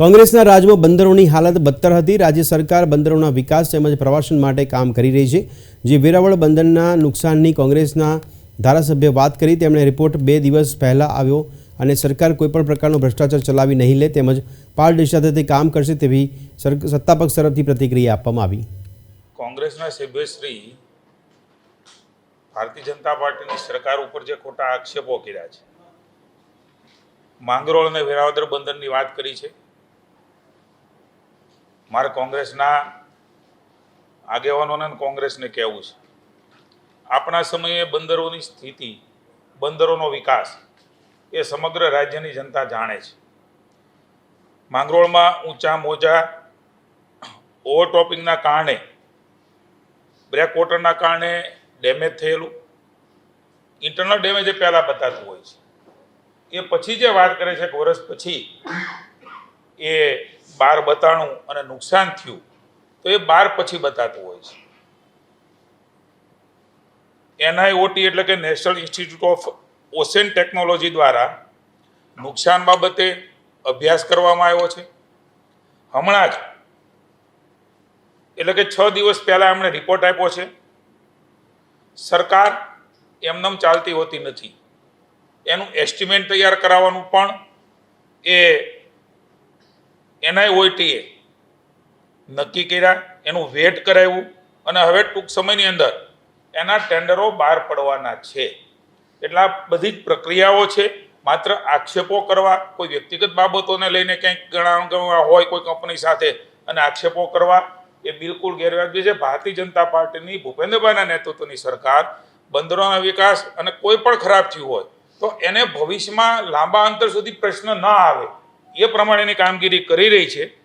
કોંગ્રેસના રાજમાં બંદરોની હાલત બદતર હતી. રાજ્ય સરકાર બંદરોના વિકાસ તેમજ પ્રવાસન માટે કામ કરી રહી છે. જે વેરાવળ બંદરના નુકસાનની કોંગ્રેસના ધારાસભ્ય વાત કરી. તેમણે રિપોર્ટ બે દિવસ પહેલાં આવ્યો અને સરકાર કોઈપણ પ્રકારનો ભ્રષ્ટાચાર ચલાવી નહીં લે તેમજ પારદર્શિતા તે કામ કરશે તેવી સત્તાપક્ષ તરફથી પ્રતિક્રિયા આપવામાં આવી. કોંગ્રેસના સભ્યશ્રી ભારતીય જનતા પાર્ટીની સરકાર ઉપર જે ખોટા આક્ષેપો કર્યા છે. માંગરોળ અને વેરાવદર બંદરની વાત કરી છે. મારે કોંગ્રેસના આગેવાનોને કોંગ્રેસને કહેવું છે. આપણા સમયે બંદરોની સ્થિતિ, બંદરોનો વિકાસ એ સમગ્ર રાજ્યની જનતા જાણે છે. માંગરોળમાં ઊંચા મોજા ઓવરટોપિંગના કારણે બ્રેક વોટરના કારણે ડેમેજ થયેલું. ઇન્ટરનલ ડેમેજ એ પહેલાં બતાતું હોય છે. એ પછી જે વાત કરે છે કે વર્ષ પછી, એ બાર બતાણું અને નુકસાન થયું, તો એ બાર પછી બતાતું હોય છે. એનઆઈઓટી એટલે કે national institute of ocean technology દ્વારા નુકસાન બાબતે અભ્યાસ કરવામાં આવ્યો છે. હમણાં જ, એટલે કે છ દિવસ પહેલાં એમણે રિપોર્ટ આપ્યો છે. સરકાર એમનેમ ચાલતી હોતી નથી. એનું એસ્ટિમેટ તૈયાર કરાવવાનું પણ એ એનઆઈઓટીએ નક્કી કર્યા, એનું વેટ કરાવ્યું અને હવે ટૂંક સમયની અંદર એના ટેન્ડરો બહાર પડવાના છે. એટલે બધી જ પ્રક્રિયાઓ છે. માત્ર આક્ષેપો કરવા, કોઈ વ્યક્તિગત બાબતોને લઈને કંઈક ગણાવવા હોય કોઈ કંપની સાથે અને આક્ષેપો કરવા, એ બિલકુલ ગેરવાજબી છે. ભારતીય જનતા પાર્ટીની ભૂપેન્દ્રભાઈના નેતૃત્વની સરકાર, બંદરોના વિકાસ અને કોઈ પણ ખરાબ થયું હોય, તો એને ભવિષ્યમાં લાંબા અંતર સુધી પ્રશ્ન ન આવે. એ પ્રમાણેની કામગીરી કરી રહી છે.